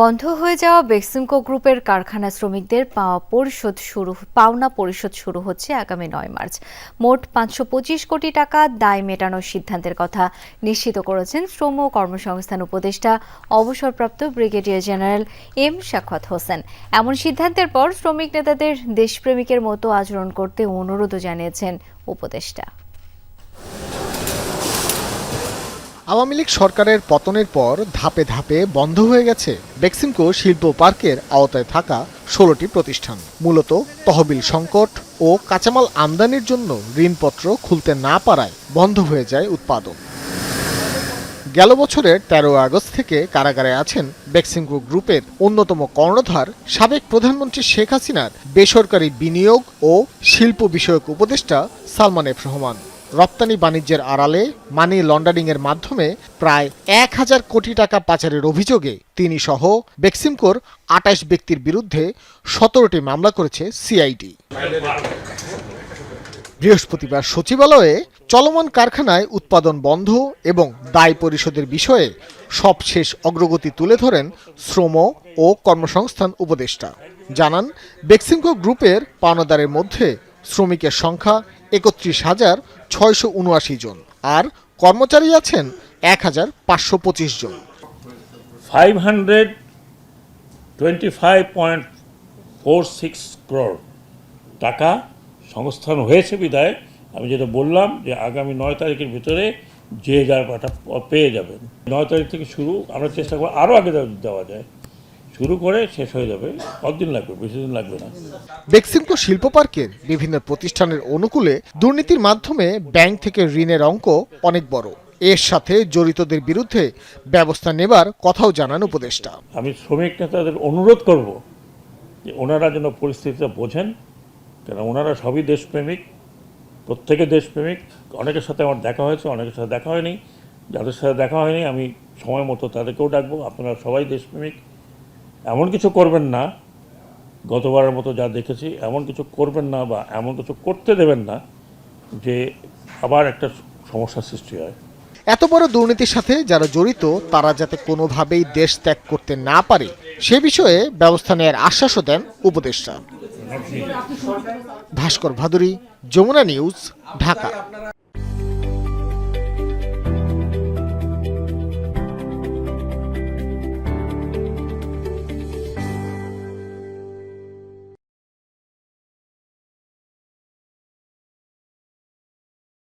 বন্ধ হয়ে যাওয়া বেক্সিমকো গ্রুপের কারখানা শ্রমিকদের পাওয়া পরিশোধ শুরু, পাওনা পরিশোধ শুরু হচ্ছে আগামী নয় মার্চ। মোট পাঁচশো পঁচিশ কোটি টাকা দায় মেটানোর সিদ্ধান্তের কথা নিশ্চিত করেছেন শ্রম ও কর্মসংস্থান উপদেষ্টা, অবসরপ্রাপ্ত ব্রিগেডিয়ার জেনারেল এম শাখাত হোসেন। এমন সিদ্ধান্তের পর শ্রমিক নেতাদের দেশপ্রেমিকের মতো আচরণ করতে অনুরোধও জানিয়েছেন উপদেষ্টা। আওয়ামী লীগ সরকারের পতনের পর ধাপে ধাপে বন্ধ হয়ে গেছে। বেক্সিমকো শিল্প পার্কের আওতায় থাকা ষোলোটি প্রতিষ্ঠান। মূলত তহবিল সংকট ও কাঁচামাল আমদানির জন্য ঋণপত্র খুলতে না পারায় বন্ধ হয়ে যায় উৎপাদন। গেল বছরের তেরো আগস্ট থেকে কারাগারে আছেন বেক্সিমকো গ্রুপের অন্যতম কর্ণধার সাবেক প্রধানমন্ত্রী শেখ হাসিনার বেসরকারি বিনিয়োগ ও শিল্প বিষয়ক উপদেষ্টা সালমান এফ রহমান। রপ্তানি বাণিজ্যের আড়ালে মানি লন্ডারিংয়ের মাধ্যমে প্রায় এক হাজার কোটি টাকা পাচারের অভিযোগে তিনি সহ বেক্সিমকোর আটাইশ ব্যক্তির বিরুদ্ধে সতেরোটি মামলা করেছে সিআইডি বৃহস্পতিবার সচিবালয়ে চলমান কারখানায় উৎপাদন বন্ধ এবং দায় পরিশোধের বিষয়ে সবশেষ অগ্রগতি তুলে ধরেন শ্রম ও কর্মসংস্থান উপদেষ্টা। জানান, বেক্সিমকো গ্রুপের পাওনাদারের মধ্যে শ্রমিকের সংখ্যা একত্রিশ হাজার ছয়শো উনআশি জন আর কর্মচারী আছেন এক হাজার পাঁচশো পঁচিশ জন। 525.46 ক্রোড় টাকা সংস্থান হয়েছে বিদায় আমি যেটা বললাম যে আগামী নয় তারিখের ভিতরে যে যার পেয়ে যাবেন। নয় তারিখ থেকে শুরু, আমরা চেষ্টা করব আরও আগে দেওয়া যায়। শুরু করে শেষ হয়ে যাবে। কতদিন লাগবে? বেশি দিন লাগবে না। বেক্সিমকো শিল্প পার্কের বিভিন্ন প্রতিষ্ঠানের অনুকূলে দুর্নীতির মাধ্যমে ব্যাংক থেকে ঋণের অঙ্ক অনেক বড়। এর সাথে জড়িতদের বিরুদ্ধে ব্যবস্থা নেবার কথাও জানান উপদেষ্টা। আমি শ্রমিক নেতাদের অনুরোধ করব যে ওনারা যেন পরিস্থিতিটা বোঝেন। কেন ওনারা সবই দেশপ্রেমিক প্রত্যেকে দেশপ্রেমিক। অনেকের সাথে আমার দেখা হয়েছে অনেকের সাথে দেখা হয়নি। যাদের সাথে দেখা হয়নি আমি সময় মতো তাদেরকেও ডাকবো। আপনারা সবাই দেশপ্রেমিক। এমন কিছু করবেন না গতবারের মতো যা দেখেছি এমন কিছু করবেন না বা এমন কিছু করতে দেবেন না যে আবার একটা সমস্যার সৃষ্টি হয়। এত বড় দুর্নীতির সাথে যারা জড়িত তারা যাতে কোনোভাবেই দেশ ত্যাগ করতে না পারে সে বিষয়ে ব্যবস্থা নেওয়ার আশ্বাসও দেন উপদেষ্টা। ভাস্কর ভাদুরী যমুনা নিউজ ঢাকা।